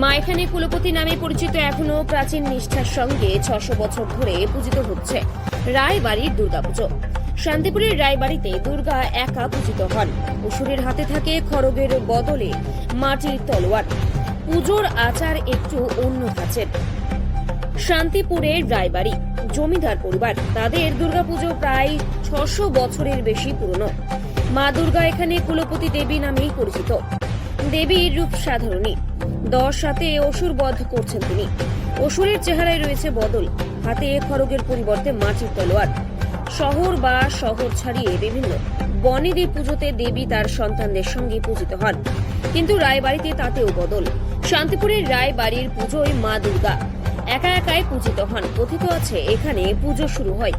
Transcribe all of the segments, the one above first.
মা এখানে কুলপতি নামে পরিচিত এখনও প্রাচীন নিষ্ঠার সঙ্গে ছশো বছর ধরে পূজিত হচ্ছে রায়বাড়ির দুর্গাপুজো। শান্তিপুরের রায়বাড়িতে দুর্গা একা পূজিত হন। অসুরের হাতে থাকে খড়গের বদলে মাটির তলোয়ার। পুজোর আচার একটু অন্য ধাঁচের। শান্তিপুরের রায়বাড়ি, জমিদার পরিবার, তাদের দুর্গাপুজো প্রায় ছশো বছরের বেশি পুরনো। মা দুর্গা এখানে কুলপতি দেবী নামেই পরিচিত। দেবীর রূপ সাধারণী। দশ হাতে অসুর বধ করছেন তিনি। অসুরের চেহারায় রয়েছে বদল। হাতে খড়গের পরিবর্তে মাটির তলোয়ার। শহর বা শহর ছাড়িয়ে বিভিন্ন বনেদি পুজোতে দেবী তার সন্তানদের সঙ্গে পূজিত হন। কিন্তু রায়বাড়িতে তাতেও বদল। শান্তিপুরের রায়বাড়ির পুজোয় মা দুর্গা। একা একাই পূজিত হন। কথিত আছে, এখানে পুজো শুরু হয়।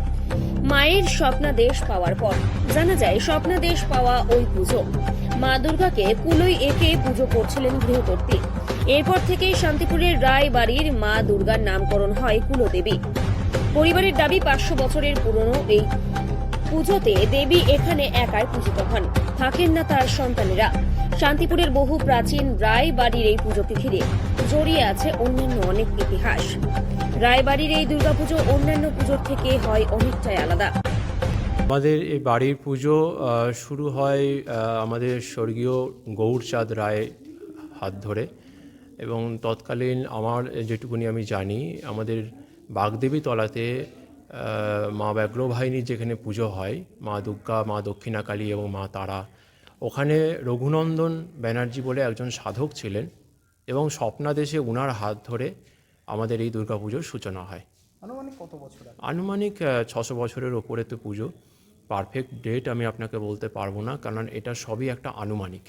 মায়ের স্বপ্নাদেশ পাওয়ার পর, জানা যায় স্বপ্নাদেশ পাওয়া ওই পুজো। মা দুর্গাকে কুলোই একে পুজো করছিলেন গৃহকর্ত্রী। এরপর থেকেই শান্তিপুরের রায় বাড়ির মা দুর্গার নামকরণ হয় কুলদেবী। পরিবারের দাবি, পাঁচশো বছরের পুরনো এই পুজোতে দেবী এখানে একাই পূজিত হন। থাকেন না তার সন্তানেরা। শান্তিপুরের বহু প্রাচীন রায় বাড়ির এই পুজোকে ঘিরে জড়িয়ে আছে অন্যান্য অনেক ইতিহাস। রায়বাড়ির এই দুর্গাপুজো অন্যান্য পুজোর থেকে হয় অনেকটাই আলাদা। আমাদের এই বাড়ির পুজো শুরু হয় আমাদের স্বর্গীয় গৌরচাঁদ রায় হাত ধরে এবং তৎকালীন আমার যেটুকুনি আমি জানি, আমাদের বাগদেবী তলাতে মা ব্যাঘ্রবাহিনীর যেখানে পুজো হয়, মা দুর্গা, মা দক্ষিণাকালী এবং মা তারা, ওখানে রঘুনন্দন ব্যানার্জি বলে একজন সাধক ছিলেন এবং স্বপ্নাদেশে উনার হাত ধরে আমাদের এই দুর্গাপুজোর সূচনা হয়। আনুমানিক কত বছর আনুমানিক ছশো বছরের ওপরে তো পুজো। পারফেক্ট ডেট আমি আপনাকে বলতে পারব না কারণ এটা সবই একটা আনুমানিক।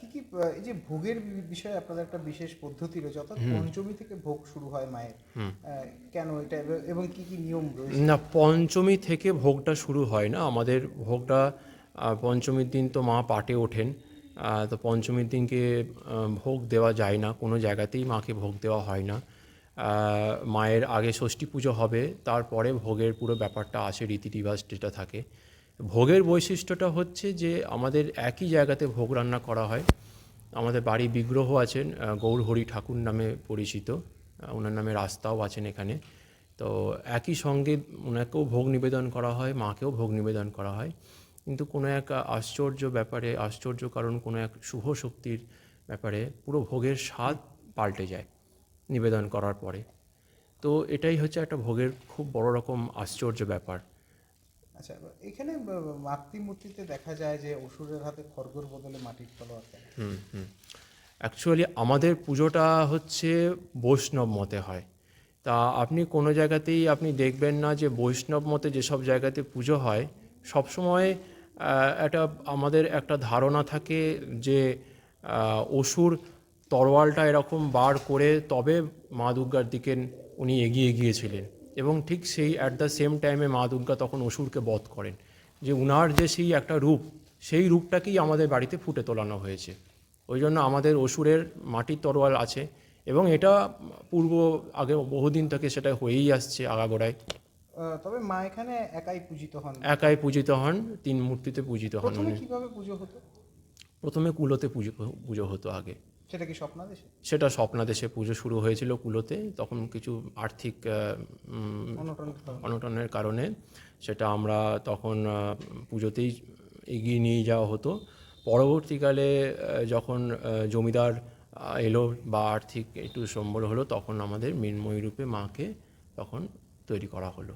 কি কি এই যে ভোগের বিষয়ে আপনাদের একটা বিশেষ পদ্ধতি রয়েছে অর্থাৎ পঞ্চমী থেকে ভোগ শুরু হয় মায়ের। কেন এটা এবং- কি কি নিয়ম রয়েছে? না পঞ্চমী থেকে ভোগটা শুরু হয় না। আমাদের ভোগটা পঞ্চমীর দিন তো মা পাটে ওঠেন। তো পঞ্চমীর দিনকে ভোগ দেওয়া যায় না কোনো জায়গাতেই মাকে ভোগ দেওয়া হয় না। মায়ের আগে ষষ্ঠী পুজো হবে, তারপরে ভোগের পুরো ব্যাপারটা আছে রীতি রিবাজ যেটা থাকে। ভোগের বৈশিষ্ট্যটা হচ্ছে যে আমাদের একই জায়গাতে ভোগ রান্না করা হয়। আমাদের বাড়ি বিগ্রহ আছেন গৌরহরি ঠাকুর নামে পরিচিত ওনার নামে রাস্তাও আছেন এখানে। তো একই সঙ্গে ওনাকেও ভোগ নিবেদন করা হয়, মাকেও ভোগ নিবেদন করা হয়। কিন্তু কোনো এক আশ্চর্য ব্যাপারে, আশ্চর্য কারণ, কোনো এক শুভ শক্তির ব্যাপারে পুরো ভোগের স্বাদ পাল্টে যায়। নিবেদন করার পরে। তো এটাই হচ্ছে একটা ভোগের খুব বড় রকম আশ্চর্য ব্যাপার। আচ্ছা এখানে মাতৃমূর্তিতে দেখা যায় যে অসুরের হাতে খড়গর বদলে মাটির তলোয়ার হুম হুম। অ্যাকচুয়ালি আমাদের পুজোটা হচ্ছে বৈষ্ণব মতে হয়। তা আপনি কোনো জায়গাতেই আপনি দেখবেন না যে বৈষ্ণব মতে যেসব জায়গাতে পুজো হয় সবসময় একটা আমাদের একটা ধারণা থাকে যে অসুর তরোয়ালটা এরকম বার করে তবে মা দুর্গার দিকে উনি এগিয়ে গিয়েছিলেন। এবং ঠিক সেই অ্যাট দ্য সেম টাইমে মা দুর্গা তখন অসুরকে বধ করেন। যে উনার যে সেই একটা রূপ সেই রূপটাকেই আমাদের বাড়িতে ফুটে তোলানো হয়েছে। ওই জন্য আমাদের অসুরের মাটির তরোয়াল আছে এবং এটা পূর্ব আগে বহুদিন থেকে সেটা হয়েই আসছে আগাগোড়ায়। তবে মা এখানে একাই পূজিত হন? একাই পূজিত হন তিন মূর্তিতে পূজিত হন কীভাবে পুজো হতো? প্রথমে কুলোতে পুজো পুজো হতো আগে। সেটা কি স্বপ্নাদেশে সেটা স্বপ্নাদেশে পুজো শুরু হয়েছিল কুলোতে তখন কিছু আর্থিক। অনটনের কারণে সেটা আমরা তখন পুজোতেই এগিয়ে নিয়ে যাওয়া হতো। পরবর্তীকালে যখন জমিদার এলো বা আর্থিক একটু সম্বল হলো তখন আমাদের মৃন্ময়ী রূপে মাকে তখন তৈরি করা হলো।